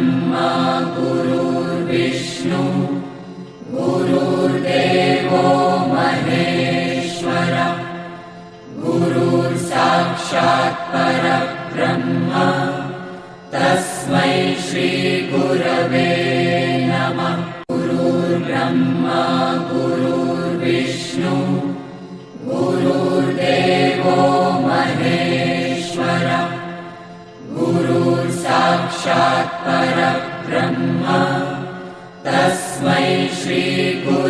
ब्रह्मा गुरुर्विष्णु। गुरुर्देवो महेश्वर। गुरुर्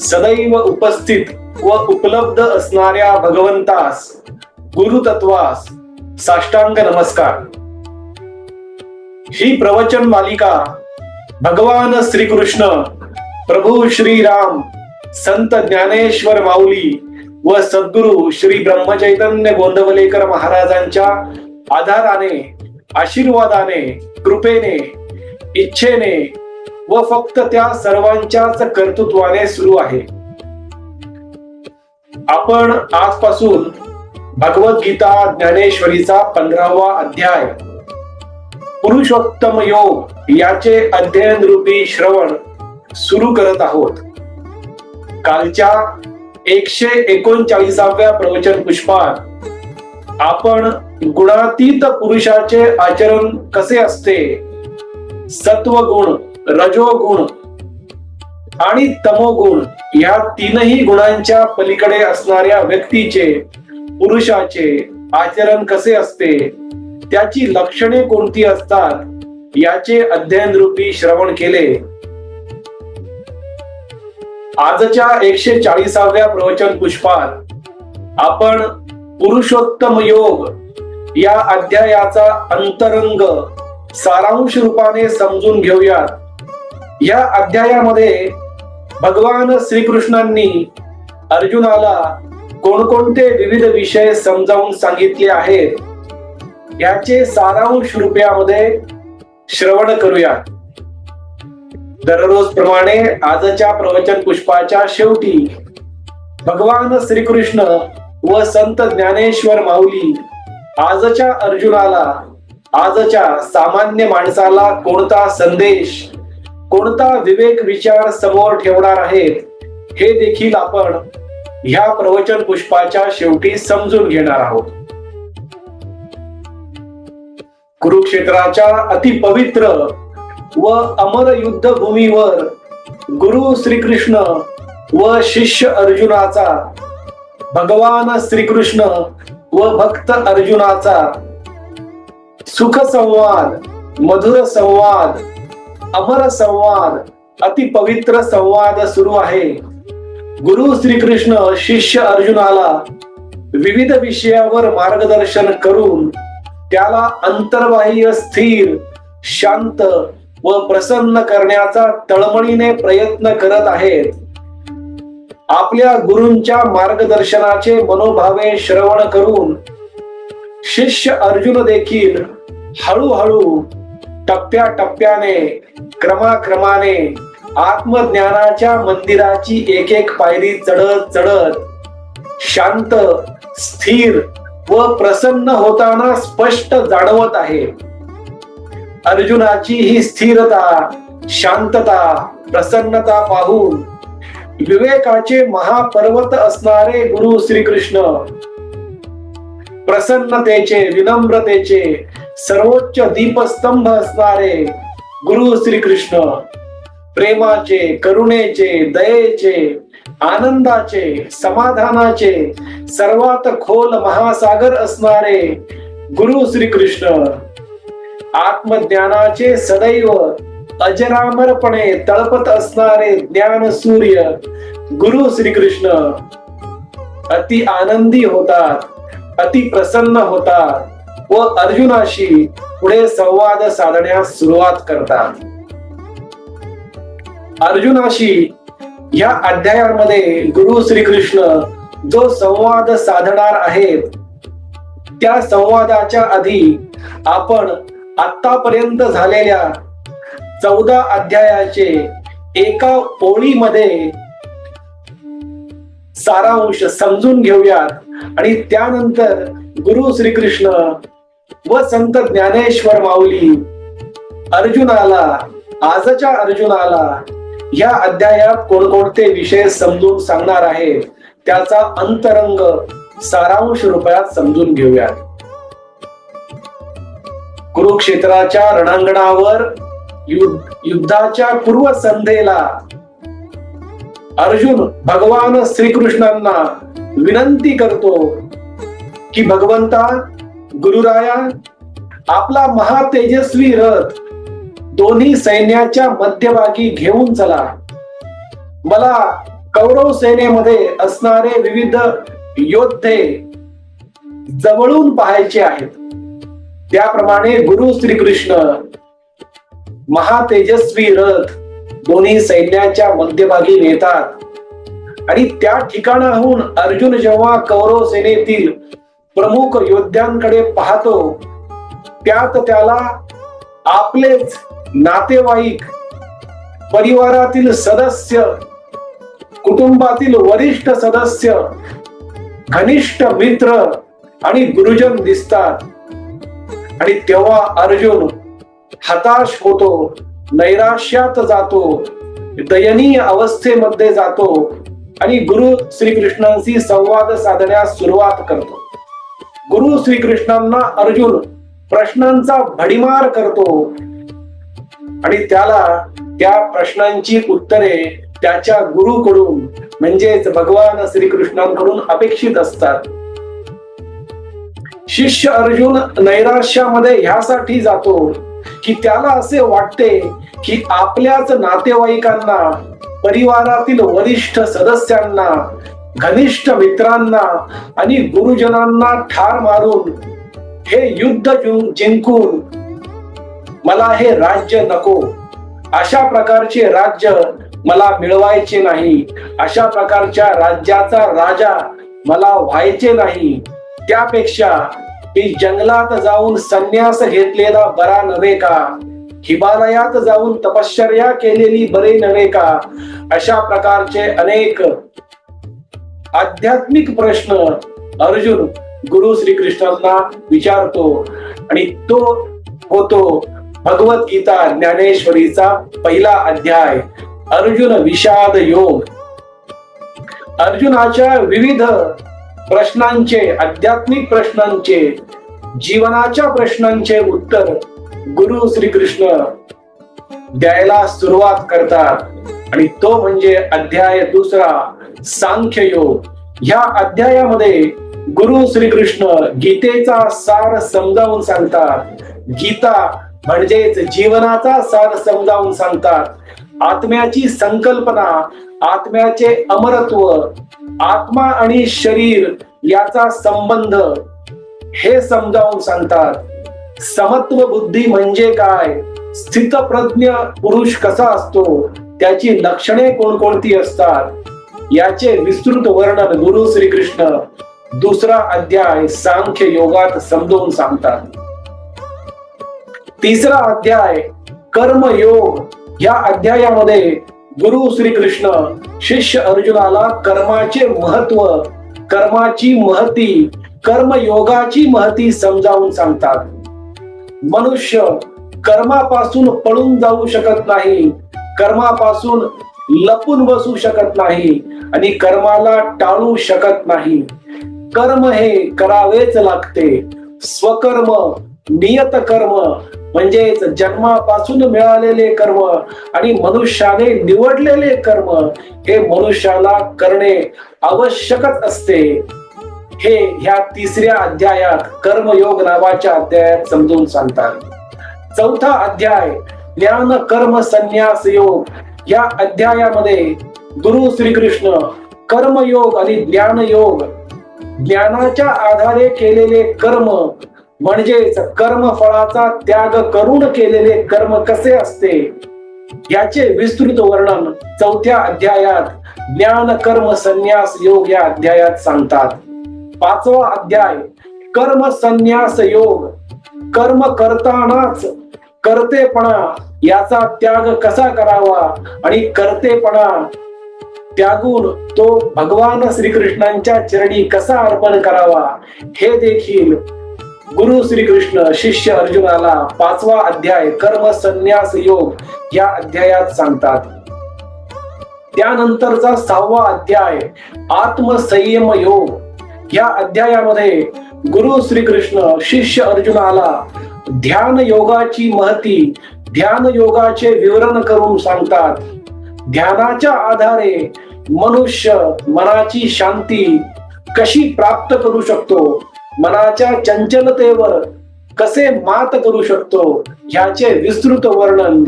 सदैव उपस्थित व उपलब्ध असणाऱ्या भगवंतास गुरुतत्वास साष्टांग नमस्कार. ही प्रवचन मालिका भगवान श्रीकृष्ण प्रभू श्रीराम संत ज्ञानेश्वर माऊली व सद्गुरु श्री ब्रह्मचैतन्य गोंदवलेकर महाराजांच्या आधाराने आशीर्वादाने कृपेने इच्छेने व फक्त त्या सर्वांच्याच कर्तृत्वाने सुरू आहे. आपण आजपासून भगवद्गीता ज्ञानेश्वरीचा पंधरावा अध्याय पुरुषोत्तम योग याचे अध्ययन रूपी श्रवण सुरू करत आहोत. कालच्या एकशे एकोणचाळीसाव्या प्रवचन पुष्पात आपण गुणातीत पुरुषाचे आचरण कसे असते? सत्वगुण रजोगुण आणि तमोगुण या तीनही गुणांच्या पलीकडे असणाऱ्या व्यक्तीचे पुरुषाचे आचरण कसे असते? त्याची लक्षणे कोणती असतात? याचे अध्ययन रूपी श्रवण केले. आजच्या एकशे चाळीसाव्या प्रवचन पुष्पात आपण पुरुषोत्तम योग या अध्यायाचा अंतरंग सारांश रूपाने समजून घेऊयात. या अध्यायामध्ये भगवान श्रीकृष्णांनी अर्जुनाला कोणकोणते विविध विषय समजावून सांगितले आहेत याचे सारांश रुपयामध्ये श्रवण करूया. दररोज प्रमाणे आजच्या प्रवचन पुष्पाच्या शेवटी भगवान श्रीकृष्ण व संत ज्ञानेश्वर माऊली आजच्या अर्जुनाला आजच्या सामान्य माणसाला कोणता संदेश कोणता विवेक विचार समोर ठेवणार आहेत हे देखील आपण ह्या प्रवचन पुष्पाच्या शेवटी समजून घेणार आहोत. कुरुक्षेत्राच्या अतिपवित्र व अमर युद्ध भूमीवर गुरु श्रीकृष्ण व शिष्य अर्जुनाचा भगवान श्रीकृष्ण व भक्त अर्जुनाचा सुख संवाद मधुर संवाद अमर संवाद अतिपवित्र संवाद सुरू आहे. गुरु श्रीकृष्ण शिष्य अर्जुनाला विविध विषयावर मार्गदर्शन करून त्याला अंतर्बाह्य स्थिर शांत व प्रसन्न करण्याचा तळमळीने प्रयत्न करत आहेत. आपल्या गुरूंच्या मार्गदर्शनाचे मनोभावे श्रवण करून शिष्य अर्जुन देखील हळूहळू टप्प्याटप्प्याने क्रमाक्रमाने आत्मज्ञानाच्या मंदिराची एक एक पायरी चढत चढत शांत स्थिर व प्रसन्न होताना स्पष्ट जाणवत आहे. अर्जुनाची ही स्थिरता शांतता प्रसन्नता पाहून विवेकाचे महापर्वत असणारे गुरु श्रीकृष्ण प्रसन्नतेचे विनम्रतेचे सर्वोच्च दीपस्तंभ असणारे गुरु श्रीकृष्ण प्रेमाचे करुणेचे दयेचे आनंदाचे समाधानाचे सर्वात खोल महासागर असणारे गुरु श्रीकृष्ण. आत्मज्ञानाचे सदैव अजरामरपणे तळपत असणारे ज्ञान सूर्य गुरु श्रीकृष्ण. अति आनंदी होतात अति प्रसन्न होतात. व अर्जुनाशी पुढे संवाद साधण्यास सुरुवात करतात. अर्जुनाशी या अध्यायामध्ये गुरु श्रीकृष्ण जो संवाद साधणार आहेत त्या संवादाच्या आधी आपण आतापर्यंत झालेल्या चौदा अध्यायाचे एका ओळीमध्ये सारांश समजून घेऊयात आणि त्यानंतर गुरु श्रीकृष्ण व संत ज्ञानेश्वर माऊली अर्जुनाला आजच्या अर्जुनाला या अध्यायात कोणकोणते विषय समजून सांगणार आहेत त्याचा अंतरंग सारांश रुपयात समजून घेऊयात. कुरुक्षेत्राच्या रणांगणावर युद्धाच्या पूर्व संध्येला अर्जुन भगवान श्रीकृष्णांना विनंती करतो की भगवंता गुरुराया आपला महातेजस्वी रथ दोन्ही सैन्याच्या मध्यभागी घेऊन चला. मला कौरव सेनेमध्ये असणारे विविध योद्धे जवळून पाहायचे आहेत. त्याप्रमाणे गुरु श्रीकृष्ण महातेजस्वी रथ दोन्ही सैन्याच्या मध्यभागी नेतात. आणि त्या ठिकाणाहून अर्जुन जेव्हा कौरव सेनेतील प्रमुख योद्ध्यांकडे पाहतो त्यात त्याला आपलेच नातेवाईक परिवारातील सदस्य कुटुंबातील वरिष्ठ सदस्य घनिष्ठ मित्र आणि गुरुजन दिसतात. आणि तेव्हा अर्जुन हताश होतो नैराश्यात जातो दयनीय अवस्थेमध्ये जातो आणि गुरु श्रीकृष्णांशी संवाद साधण्यास सुरुवात करतो. गुरु श्रीकृष्णांना अर्जुन प्रश्नांचा भडीमार करतो. आणि त्याला त्या प्रश्नांची उत्तरे त्याच्या गुरुकडून म्हणजेच भगवान श्रीकृष्णांकडून अपेक्षित असतात. शिष्य अर्जुन नैराश्यामध्ये ह्यासाठी जातो की त्याला असे वाटते की आपल्याच नातेवाईकांना परिवारातील वरिष्ठ सदस्यांना घनिष्ठ मित्रांना आणि गुरुजनांना ठार मारून हे युद्ध जिंकून मला हे राज्य नको. अशा प्रकारचे राज्य मला मिळवायचे नाही. अशा प्रकारच्या राज्याचा राजा मला व्हायचे नाही. त्यापेक्षा मी जंगलात जाऊन संन्यास घेतलेला बरा नव्हे का? हिमालयात जाऊन तपश्चर्या केलेली बरे नव्हे का? अशा प्रकारचे अनेक आध्यात्मिक प्रश्न अर्जुन गुरु श्रीकृष्णांना विचारतो आणि तो होतो भगवद्गीता ज्ञानेश्वरीचा पहिला अध्याय अर्जुन विषाद योग. अर्जुनाच्या विविध प्रश्नांचे आध्यात्मिक प्रश्नांचे जीवनाच्या प्रश्नांचे उत्तर गुरु श्रीकृष्ण द्यायला सुरुवात करतात. आणि तो म्हणजे अध्याय दुसरा सांख्य. योग ह्या अध्यायामध्ये गुरु श्रीकृष्ण गीतेचा सार समजावून सांगतात. गीता म्हणजेच जीवनाचा सार समजावून सांगतात. आत्म्याची संकल्पना आत्म्याचे अमरत्व आत्मा आणि शरीर याचा संबंध हे समजावून सांगतात. समत्व बुद्धी म्हणजे काय? स्थितप्रज्ञ पुरुष कसा असतो? त्याची लक्षणे कोणकोणती असतात? याचे विस्तृत वर्णन गुरु श्रीकृष्ण दुसरा अध्याय सांख्य योगात समजवून सांगतात. तिसरा अध्याय कर्मयोग या अध्यायामध्ये गुरु श्रीकृष्ण शिष्य अर्जुनाला कर्माचे महत्त्व कर्माची महती कर्मयोगाची महती समजावून सांगतात. मनुष्य कर्मापासून पळून जाऊ शकत नाही. कर्मापासून लपून बसू शकत नाही आणि कर्माला टाळू शकत नाही. कर्म हे करावेच लागते. स्वकर्म नियत कर्म म्हणजेच जन्मापासून मिळालेले कर्म आणि मनुष्याने निवडलेले कर्म हे मनुष्याला करणे आवश्यकच असते. हे ह्या तिसऱ्या अध्यायात कर्मयोग नावाच्या अध्यायात समजून सांगतात. चौथा अध्याय ज्ञान कर्म संन्यास योग. या अध्यायामध्ये गुरु श्रीकृष्ण कर्मयोग आणि ज्ञानयोग ज्ञानाच्या आधारे केलेले कर्म म्हणजेच कर्म फळाचा त्याग करून केलेले कर्म कसे असते? याचे विस्तृत वर्णन चौथ्या अध्यायात ज्ञान कर्म संन्यास योग या अध्यायात सांगतात. पाचवा अध्याय कर्म संन्यास योग. कर्म करतानाच करतेपणा याचा त्याग कसा करावा आणि करतेपणा त्यागून तो भगवान श्रीकृष्णांच्या चरणी कसा अर्पण करावा हे देखील गुरु श्रीकृष्ण शिष्य अर्जुनाला पाचवा अध्याय कर्म संन्यास योग या अध्यायात सांगतात. त्यानंतरचा सहावा अध्याय आत्मसंयम योग या अध्यायामध्ये गुरु श्रीकृष्ण शिष्य अर्जुनाला ध्यान योगाची महती ध्यान योगाचे विवरण करून सांगतात. ध्यानाच्या आधारे मनुष्य मनाची शांती कशी प्राप्त करू शकतो? मनाच्या चंचलतेवर कसे मात करू शकतो? ह्याचे विस्तृत वर्णन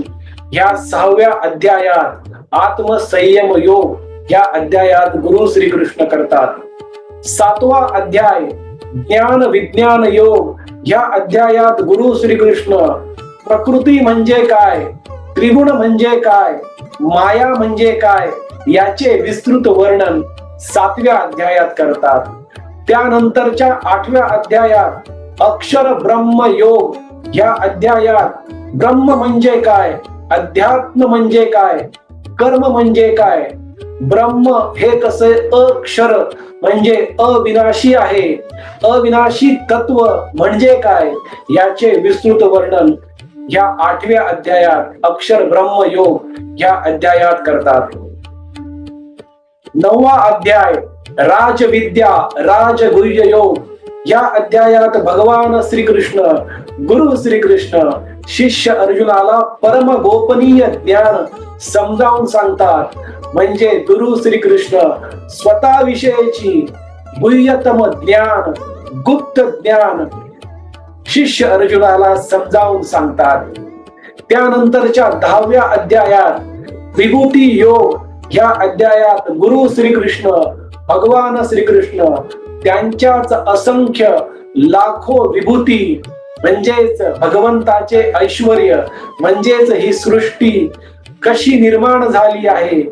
या सहाव्या अध्यायात आत्मसंयम योग या अध्यायात गुरु श्रीकृष्ण करतात. सातवा अध्याय ज्ञान विज्ञान योग या अध्यायात गुरु श्रीकृष्ण प्रकृती म्हणजे काय? त्रिगुण म्हणजे काय? माया म्हणजे काय? याचे विस्तृत वर्णन सातव्या अध्यायात करतात. त्यानंतरच्या आठव्या अध्यायात अक्षर ब्रह्म योग या अध्यायात ब्रह्म म्हणजे काय? अध्यात्म म्हणजे काय? कर्म म्हणजे काय? ब्रह्म हे कसे अक्षर म्हणजे अविनाशी आहे? अविनाशी तत्व म्हणजे काय? याचे विस्तृत वर्णन या आठव्या अध्यायात अक्षर ब्रह्म योग या अध्यायात करतात. नववा अध्याय राजविद्या राजगुह्य योग. या अध्यायात भगवान श्रीकृष्ण गुरु श्रीकृष्ण शिष्य अर्जुनाला परम गोपनीय ज्ञान समजावून सांगतात. म्हणजे गुरु श्रीकृष्ण स्वतःविषयीची गुह्यतम ज्ञान गुप्त ज्ञान शिष्य अर्जुनाला समजावून सांगतात. त्यानंतरच्या दहाव्या अध्यायात विभूती योग या अध्यायात गुरु श्रीकृष्ण भगवान श्रीकृष्ण त्यांच्याच असंख्य लाखो विभूती म्हणजेच भगवंताचे ऐश्वर म्हणजेच ही सृष्टी कशी निर्माण झाली आहे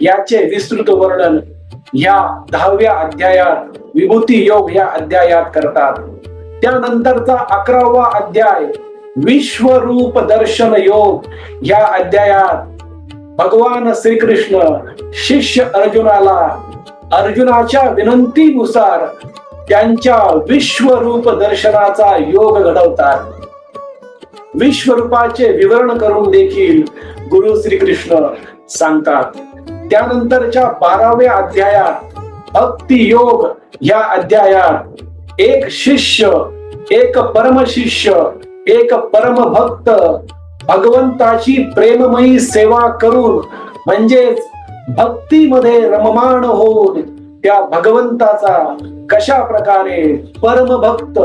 याचे विस्तृत वर्णन या दहाव्या अध्यायात विभूती योग या अध्यायात करतात. त्यानंतरचा अकरावा अध्याय विश्वरूप दर्शन योग. या अध्यायात भगवान श्रीकृष्ण शिष्य अर्जुनाला अर्जुनाच्या विनंतीनुसार त्यांच्या विश्वरूप दर्शनाचा योग घडवतात. विश्वरूपाचे विवरण करून देखील गुरु श्रीकृष्ण सांगतात. त्यानंतरच्या बाराव्या अध्यायात भक्ती योग या अध्यायात एक शिष्य एक परम शिष्य एक परम भक्त भगवंताची प्रेममयी सेवा करून म्हणजेच भक्तीमध्ये रममाण होऊन त्या भगवंताचा कशा प्रकारे परम भक्त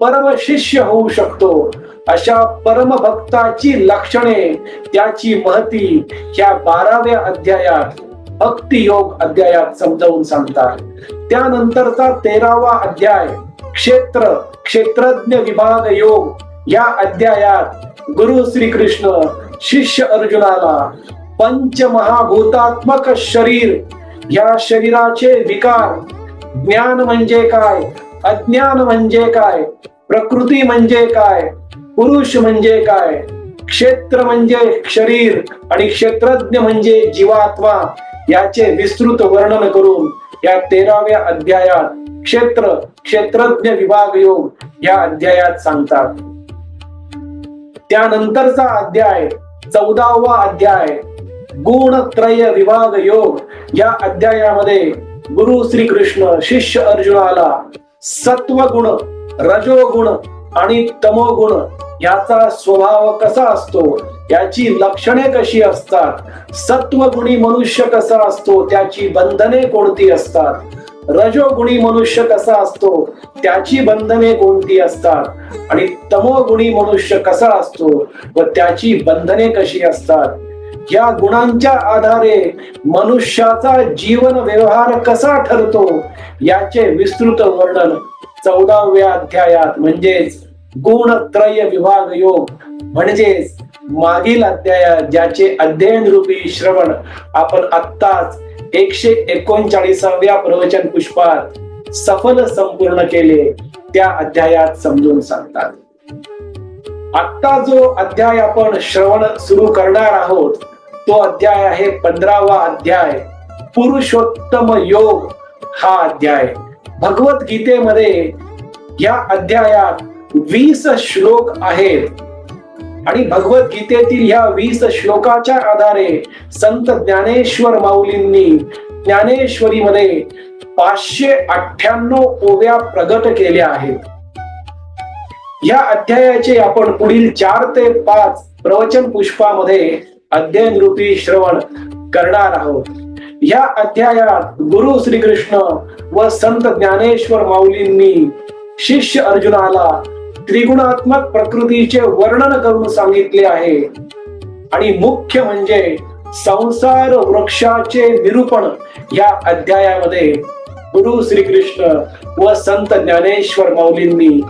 परम शिष्य होऊ शकतो अशा परमभक्ताची लक्षणे त्याची महती या बाराव्या अध्यायात भक्ती योग अध्यायात समजावून सांगतात. त्यानंतरचा तेरावा अध्याय क्षेत्र क्षेत्रज्ञ विभाग योग या अध्यायात गुरु श्रीकृष्ण शिष्य अर्जुनाला पंचमहाभूतात्मक शरीर या शरीराचे विकार ज्ञान म्हणजे काय? अज्ञान म्हणजे काय? प्रकृती म्हणजे काय? पुरुष म्हणजे काय? क्षेत्र म्हणजे शरीर आणि क्षेत्रज्ञ म्हणजे जीवात्मा याचे विस्तृत वर्णन करून या तेराव्या अध्यायात क्षेत्र क्षेत्रज्ञ विभाग योग या अध्यायात सांगतात. त्यानंतरचा अध्याय चौदावा अध्याय गुणत्रय विभाग योग या अध्यायामध्ये गुरु श्रीकृष्ण शिष्य अर्जुनाला सत्वगुण रजोगुण आणि तमोगुण याचा स्वभाव कसा असतो याची लक्षणे कशी असतात सत्वगुणी मनुष्य कसा असतो त्याची बंधने कोणती असतात रजोगुणी मनुष्य कसा असतो? त्याची बंधने कोणती असतात? आणि तमोगुणी मनुष्य कसा असतो? व त्याची बंधने कशी असतात? या गुणांच्या आधारे मनुष्याचा जीवन व्यवहार कसा ठरतो? याचे विस्तृत वर्णन चौदाव्या अध्यायात म्हणजेच गुणत्रय विभाग योग म्हणजेच मागील अध्यायात ज्याचे अध्ययन रूपी श्रवण आपण आत्ताच एकशे एकोणचाळीसाव्या प्रवचन पुष्पात सफल संपूर्ण केले त्या अध्यायात समजून सांगतात. आत्ता जो अध्याय आपण श्रवण सुरू करणार आहोत तो अध्याय आहे पंधरावा अध्याय. पुरुषोत्तम योग हा अध्याय. भगवत गीतेमध्ये या अध्यायात वीस श्लोक आहेत. आणि भगवद्गीतेतील ह्या वीस श्लोकाच्या आधारे संत ज्ञानेश्वर माऊलींनी ज्ञानेश्वरीमध्ये पाचशे अठ्ठ्याण्णव ओव्या प्रगट केल्या आहेत. या अध्यायाचे आपण पुढील चार ते पाच प्रवचन पुष्पामध्ये अध्ययन रूपी श्रवण करणार आहोत. या अध्यायात गुरु श्रीकृष्ण व संत ज्ञानेश्वर माऊलींनी शिष्य अर्जुनाला त्रिगुणात्मक प्रकृतीचे वर्णन करून सांगितले आहे. आणि मुख्य म्हणजे संसार वृक्षाचे निरूपण या अध्यायामध्ये गुरु श्रीकृष्ण व संत ज्ञानेश्वर माऊलींनी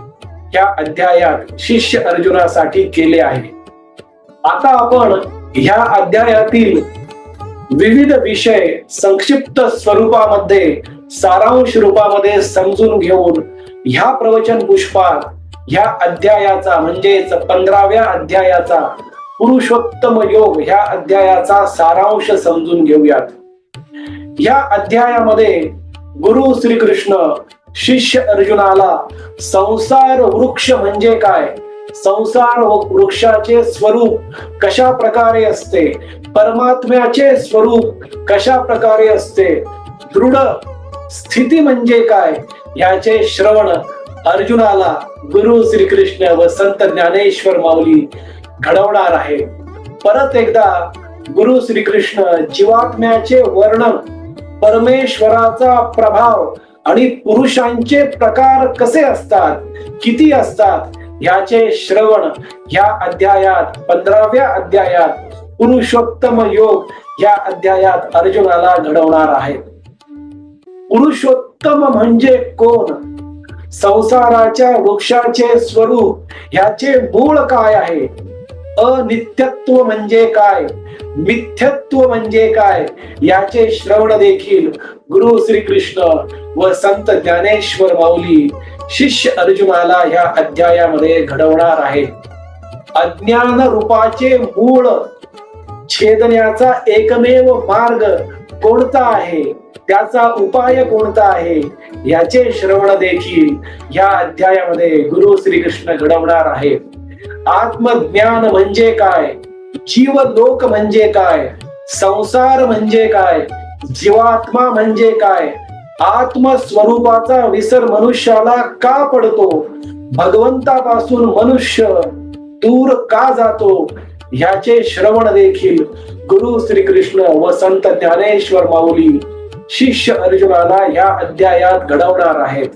या अध्यायात शिष्य अर्जुनासाठी केले आहे. आता आपण ह्या अध्यायातील विविध विषय संक्षिप्त स्वरूपामध्ये सारांश रूपामध्ये समजून घेऊन ह्या प्रवचन पुष्पात ह्या अध्यायाचा म्हणजेच पंधराव्या अध्यायाचा पुरुषोत्तम योग ह्या अध्यायाचा सारांश समजून घेऊयात. या अध्यायामध्ये गुरु श्रीकृष्ण शिष्य अर्जुनाला संसार वृक्ष म्हणजे काय? संसार वृक्षाचे स्वरूप कशा प्रकारे असते? परमात्म्याचे स्वरूप कशा प्रकारे असते? दृढ स्थिती म्हणजे काय? याचे श्रवण अर्जुनाला गुरु श्रीकृष्ण व संत ज्ञानेश्वर माऊली घडवणार आहे. परत एकदा गुरु श्रीकृष्ण जीवात्म्याचे वर्णन परमेश्वराचा प्रभाव आणि पुरुषांचे प्रकार कसे असतात किती असतात याचे श्रवण या अध्यायात पंधराव्या अध्यायात पुरुषोत्तम योग या अध्यायात अर्जुनाला घडवणार आहे. पुरुषोत्तम म्हणजे कोण? संसाराच्या वृक्षाचे स्वरूप ह्याचे मूळ काय आहे? अनित्यत्व म्हणजे काय? मिथ्यत्व म्हणजे काय? याचे श्रवण देखील गुरु श्री कृष्ण व संत ज्ञानेश्वर माऊली शिष्य अर्जुनाला ह्या अध्यायामध्ये घडवणार आहे अज्ञान रूपाचे मूळ छेदण्याचा एकमेव मार्ग कोणता आहे? त्याचा उपाय कोणता आहे याचे श्रवण देखील या अध्यायामध्ये गुरु श्रीकृष्ण घडवणार आहे आत्मज्ञान म्हणजे काय? जीव लोक म्हणजे काय? संसार म्हणजे काय? जीवात्मा म्हणजे काय? आत्मस्वरूपाचा विसर मनुष्याला का पडतो? भगवंतापासून मनुष्य दूर का जातो? ह्याचे श्रवण देखील गुरु श्रीकृष्ण व संत ज्ञानेश्वर माऊली शिष्य अर्जुनाला या अध्यायात घडवणार आहेत.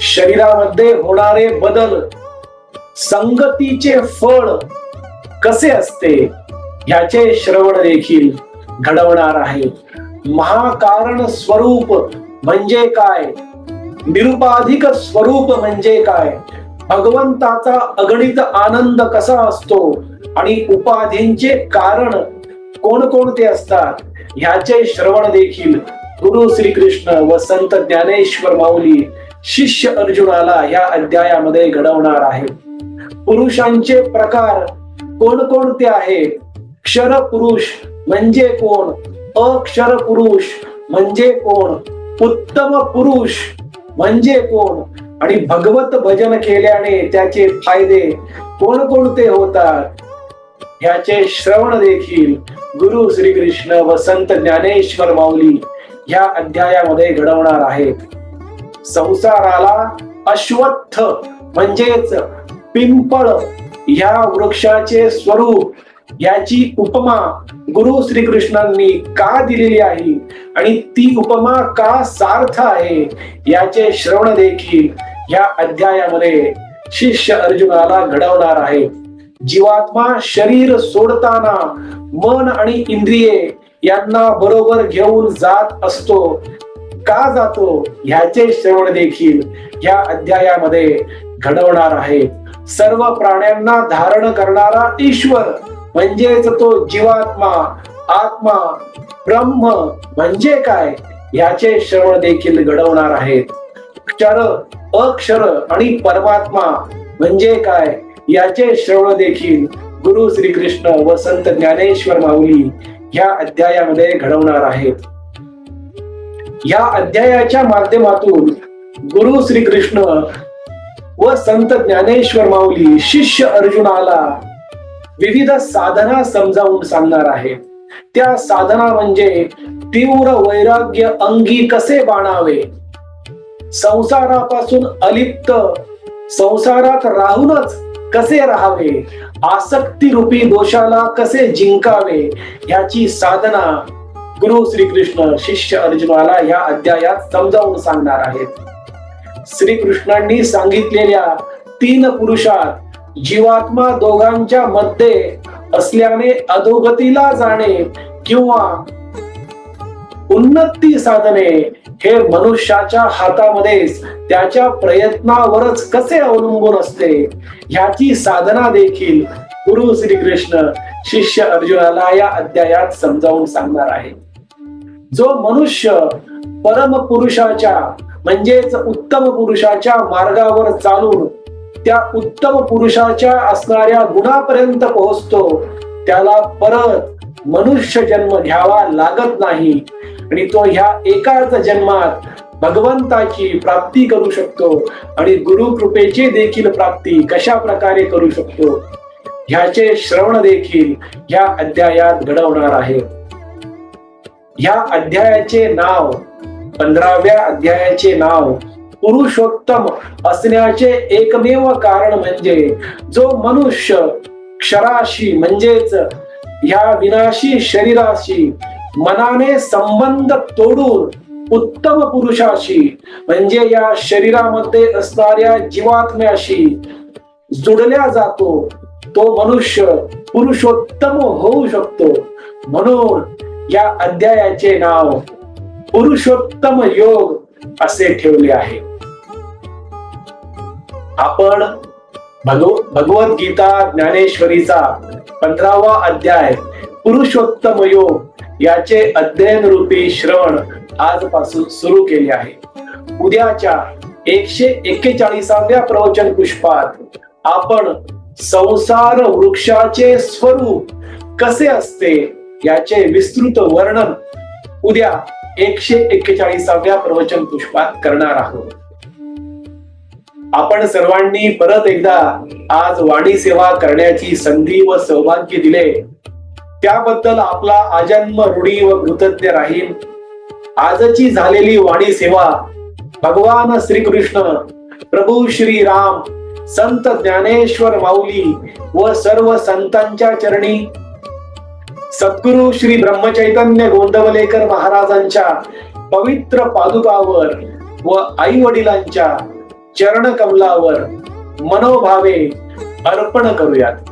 शरीरामध्ये होणारे बदल संगतीचे फळ कसे असते याचे श्रवण देखील घडवणार आहे महाकारण स्वरूप म्हणजे काय? निरुपाधिक स्वरूप म्हणजे काय? भगवंताचा अगणित आनंद कसा असतो? आणि उपाधींचे कारण कोणकोणते असतात ह्याचे श्रवण देखील गुरु श्रीकृष्ण व संत ज्ञानेश्वर माऊली शिष्य अर्जुनाला या अध्यायामध्ये घडवणार आहे पुरुषांचे प्रकार कोणकोणते आहेत? क्षर पुरुष म्हणजे कोण? अक्षर पुरुष म्हणजे कोण? उत्तम पुरुष म्हणजे कोण? आणि भगवत भजन केल्याने त्याचे फायदे कोणकोणते होतात? ह्याचे श्रवण देखील गुरु श्रीकृष्ण व संत ज्ञानेश्वर माऊली या अध्यायामध्ये घडवणार आहेत. संसाराला अश्वत्थ म्हणजेच पिंपळ या वृक्षाचे स्वरूप याची उपमा गुरु श्रीकृष्णांनी का दिलेली आहे आणि ती उपमा का सार्थ आहे याचे श्रवण देखील या अध्यायामध्ये शिष्य अर्जुनाला घडवणार आहे जीवात्मा शरीर सोडताना मन आणि इंद्रिये यांना बरोबर घेऊन जात असतो. का जातो? ह्याचे श्रवण देखील या अध्यायामध्ये घडवणार आहे. सर्व प्राण्यांना धारण करणारा ईश्वर म्हणजेच तो जीवात्मा आत्मा ब्रह्म म्हणजे काय? याचे श्रवण देखील घडवणार आहेत. क्षर अक्षर आणि परमात्मा म्हणजे काय? याचे श्रवण देखील गुरु श्रीकृष्ण व संत ज्ञानेश्वर माऊली या अध्यायामध्ये घडवणार आहेत. या अध्यायाच्या माध्यमातून गुरु श्रीकृष्ण व संत ज्ञानेश्वर माऊली शिष्य अर्जुनाला विविध साधना समजावून सांगणार आहे त्या साधना म्हणजे तीव्र वैराग्य अंगी कसे बाणावे? संसारापासून अलिप्त संसारात राहूनच कसे राहावे? आसक्ती रूपी दोषाला कसे जिंकावे? याची साधना गुरु श्रीकृष्ण शिष्य अर्जुनाला या अध्यायात समजावून सांगणार आहेत. श्रीकृष्णांनी सांगितलेल्या तीन पुरुषात जीवात्मा दोघांच्या मध्ये असल्याने अधोगतीला जाणे किंवा उन्नती साधने हे मनुष्याच्या हातामध्येच त्याच्या प्रयत्नावरच कसे अवलंबून असते ह्याची साधना देखील गुरु श्रीकृष्ण शिष्य अर्जुनाला या अध्यायात समजावून सांगणार आहे. जो मनुष्य परम पुरुषाच्या म्हणजेच उत्तम पुरुषाच्या मार्गावर चालून त्या उत्तम पुरुषाच्या असणाऱ्या गुणापर्यंत पोहोचतो त्याला परत मनुष्य जन्म घ्यावा लागत नाही आणि तो ह्या एकाच जन्मात भगवंताची प्राप्ती करू शकतो आणि गुरु कृपेची देखील प्राप्ती कशा प्रकारे करू शकतो ह्याचे श्रवण देखील ह्या अध्यायात घडवणार आहे. ह्या अध्यायाचे नाव पंधराव्या अध्यायाचे नाव पुरुषोत्तम असण्याचे एकमेव कारण म्हणजे जो मनुष्य क्षराशी म्हणजेच ह्या विनाशी शरीराशी मनाने संबंध तोडून उत्तम पुरुषाशी म्हणजे या शरीरामध्ये असणाऱ्या जीवात्म्याशी जुडल्या जातो तो मनुष्य पुरुषोत्तम होऊ शकतो. म्हणून या अध्यायाचे नाव पुरुषोत्तम योग असे ठेवले आहे. आपण भगव गीता ज्ञानेश्वरीचा पंधरावा अध्याय पुरुषोत्तम योग याचे अध्ययन रूपी श्रवण आजपासून सुरू केले आहे. उद्याच्या एकशे एक्केचाळीसाव्या प्रवचन पुष्पात आपण संसार वृक्षाचे स्वरूप कसे असते याचे विस्तृत वर्णन उद्या एकशे एक्केचाळीसाव्या प्रवचन पुष्पात करणार आहोत. आपण सर्वांनी परत एकदा आज वाणी सेवा करण्याची संधी व सौभाग्य दिले. त्याबद्दल आपला आजन्म रूढी व कृतज्ञ राहील. आजची झालेली वाणी सेवा भगवान श्रीकृष्ण प्रभू श्री राम संत ज्ञानेश्वर माऊली व सर्व संतांच्या चरणी. सद्गुरु श्री ब्रह्मचैतन्य गोंदवलेकर महाराजांच्या पवित्र पादुकावर व आई वडिलांच्या चरण कमलावर मनोभावे अर्पण करूयात.